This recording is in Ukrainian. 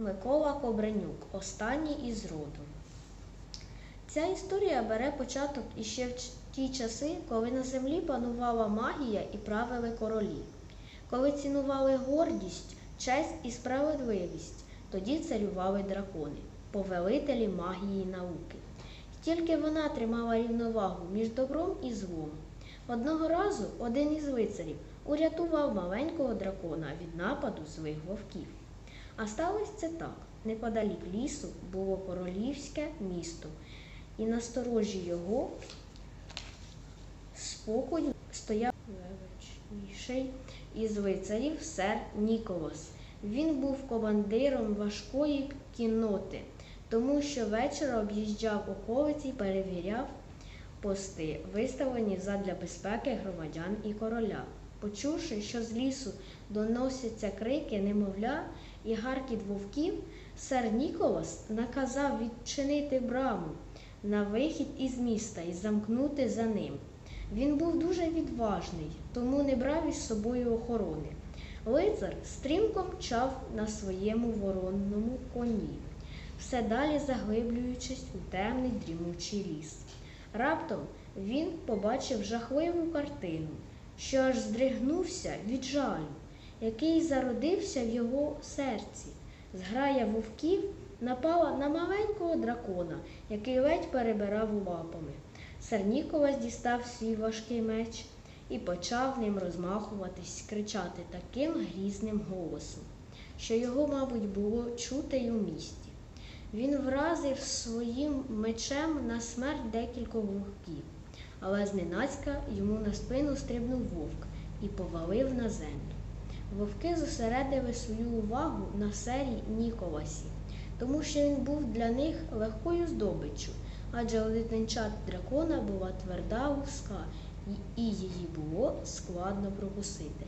Микола Кобренюк, останній із роду. Ця історія бере початок іще в ті часи, коли на землі панувала магія і правили королі. Коли цінували гордість, честь і справедливість, тоді царювали дракони, повелителі магії науки. Тільки вона тримала рівновагу між добром і злом. Одного разу один із лицарів урятував маленького дракона від нападу злих вовків. А сталося це так. Неподалік лісу було королівське місто, і на сторожі його спокою стояв найвеличніший із лицарів сер Ніколас. Він був командиром важкої кінноти, тому що вечора об'їжджав околиці і перевіряв пости, виставлені задля безпеки громадян і короля. Почувши, що з лісу доносяться крики немовля і гаркіт вовків, сер Ніколас наказав відчинити браму на вихід із міста і замкнути за ним. Він був дуже відважний, тому не брав із собою охорони. Лицар стрімко мчав на своєму воронному коні, все далі заглиблюючись у темний дрімучий ліс. Раптом він побачив жахливу картину, що аж здригнувся від жалю, який зародився в його серці. Зграя вовків напала на маленького дракона, який ледь перебирав лапами. Серніковас дістав свій важкий меч і почав ним розмахуватись, кричати таким грізним голосом, що його, мабуть, було чути й у місті. Він вразив своїм мечем на смерть декількох вовків, але зненацька йому на спину стрибнув вовк і повалив на землю. Вовки зосередили свою увагу на сері Ніколасі, тому що він був для них легкою здобиччю, адже у дитинчат дракона була тверда луска, і- її було складно прокусити.